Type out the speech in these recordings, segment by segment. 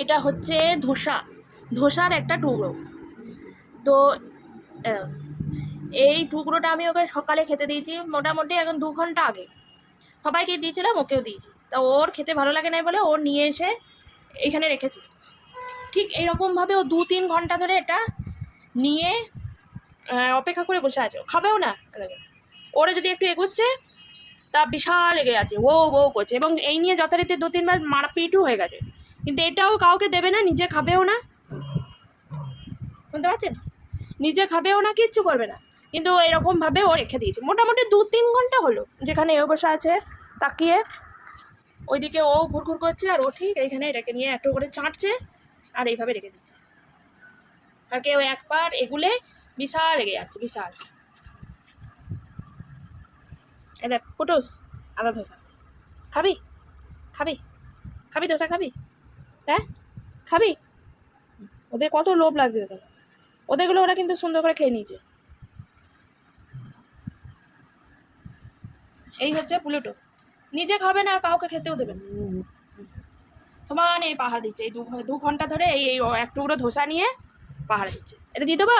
এটা হচ্ছে ধোসা। ধোসার একটা টুকরো। তো এই টুকরোটা আমি ওকে সকালে খেতে দিয়েছি মোটামুটি এখন দু ঘণ্টা আগে। সবাইকে দিয়েছিলাম, ওকেও দিয়েছি। তা ওর খেতে ভালো লাগে না বলে ও নিয়ে এসে এইখানে রেখেছি। ঠিক এইরকমভাবে ও দু তিন ঘণ্টা ধরে এটা নিয়ে অপেক্ষা করে বসে আছে। খাবেও না। ওরা যদি একটু এগোচ্ছে, তা বিশাল এগে যাচ্ছে। ও ও করছে। এবং এই নিয়ে যথারীতি দু তিনবার মারপিটও হয়ে গেছে। কিন্তু এটাও কাউকে দেবে না, নিজে খাবেও না। বুঝতে পারছেন? নিজে খাবেও না, কিচ্ছু করবে না। কিন্তু এরকমভাবে ও রেখে দিয়েছে। মোটামুটি দু তিন ঘণ্টা হলো, যেখানে এ বসে আছে, তাকিয়ে। ওইদিকে ও ঘুরঘুর করছে, আর ও ঠিক এইখানে এটাকে নিয়ে একটু করে চাঁটছে, আর এইভাবে রেখে দিচ্ছে। আর কেউ একবার এগুলে বিশাল রেগে যাচ্ছে, বিশাল। এ দেখ ফুটুস আদা ধোসা। খাবি? খাবি? খাবি ধোসা, খাবি? হ্যাঁ? খাবি? ওদের কত লোভ লাগছে দেখো ওদেরগুলো ওরা কিন্তু সুন্দর করে খেয়ে নিয়েছে। এই হচ্ছে পুলুটো। নিজে খাবে না আর কাউকে খেতেও দেবে সমান এই পাহাড় দিচ্ছে। এই দু ঘণ্টা ধরে এই এই এক টুকরো ধোসা নিয়ে পাহাড় দিচ্ছে। এটা দিয়ে দেবো?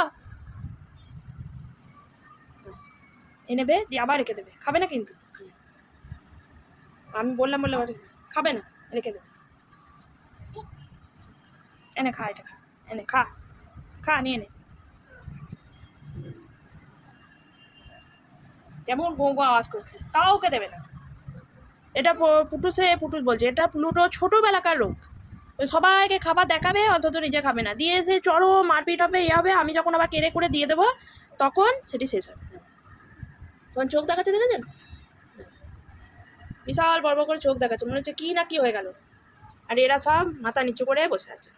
এ নেবে, দিয়ে আবার রেখে দেবে। খাবে না কিন্তু? আমি বললাম বললাম, খাবে না, রেখে দেবে। এনে খা এটা খা এনে খা খা নিয়ে নে কেমন গো গো আওয়াজ করছে? কাউকে দেবে না। এটা পুটুসে পুটুস বলছে, এটা প্লুটো ছোটোবেলাকার রোগ সবাইকে খাবার দেখাবে, অন্তত নিজে খাবে না। দিয়ে এসে চড়ো মারপিট হবে ইয়ে হবে, আমি যখন আবার কেড়ে করে দিয়ে দেবো, তখন সেটি শেষ হবে। তখন চোখ দেখাচ্ছে দেখেছেন? বিশাল বড় করে চোখ দেখাচ্ছে। মনে হচ্ছে কি না কি হয়ে গেল। আর এরা সব মাথা নিচু করে বসে আছে।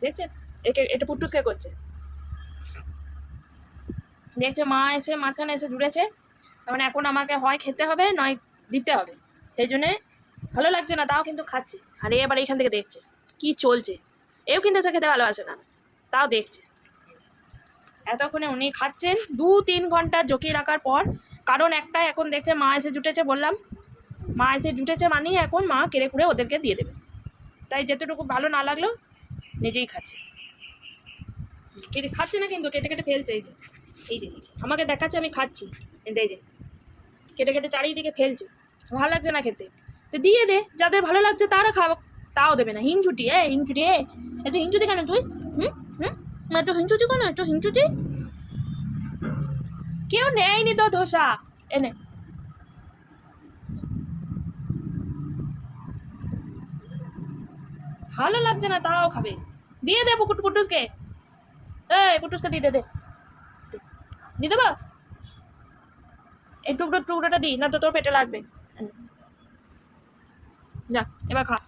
হুম, দেখছেন একে এটা পুটুসকে করছে। দেখছে মা এসে মাঝখানে এসে জুড়েছে। মানে এখন আমাকে হয় খেতে হবে নয় দিতে হবে। সেই জন্যে ভালো লাগছে না তাও কিন্তু খাচ্ছে। আর এবার এইখান থেকে দেখছে কি চলছে? এও কিন্তু এসে খেতে ভালোবাসে না তাও দেখছে। এতক্ষণে উনি খাচ্ছেন দু তিন ঘণ্টা জকিয়ে রাখার পর কারণ একটা এখন দেখছে মা এসে জুটেছে বললাম। মা এসে জুটেছে মানেই এখন মা কেড়ে কুড়ে ওদেরকে দিয়ে দেবে। তাই যেতটুকু ভালো না লাগলেও নিজেই খাচ্ছে। কেটে খাচ্ছে না কিন্তু কেটে কেটে ফেলছে এই যে এই যে এই যে। আমাকে দেখাচ্ছে আমি খাচ্ছি। এই যে, কেটে কেটে চারিদিকে ফেলছে। ভালো লাগছে না খেতে। তো দিয়ে দে যাদের ভালো লাগছে তারা খাও। তাও দেবে না। হিংচুটি এ হিংচুটি এ। এত হিংচুটি কেন তুই? হুম? হুম? একটু হিংচুটি কেন? একটু হিংচুটি কেউ নেয়নি তো ধোসা। এনে ভালো লাগছে না, তাও খাবে। দিয়ে দে পুকুট পুটুসকে এই পুটুসকে দিয়ে দে দে। দিয়ে দেবো? এই টুকরো টুকরোটা দিই না তো তোর পেটে লাগবে। যা, এবার খা।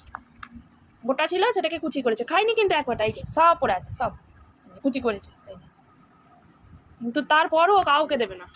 গোটা ছিল, সেটাকে কুচি করেছে। খাইনি কিন্তু এক এই যে, সব পড়ে আছে, সব। কুচি করেছে কিন্তু তারপরও কাউকে দেবে না।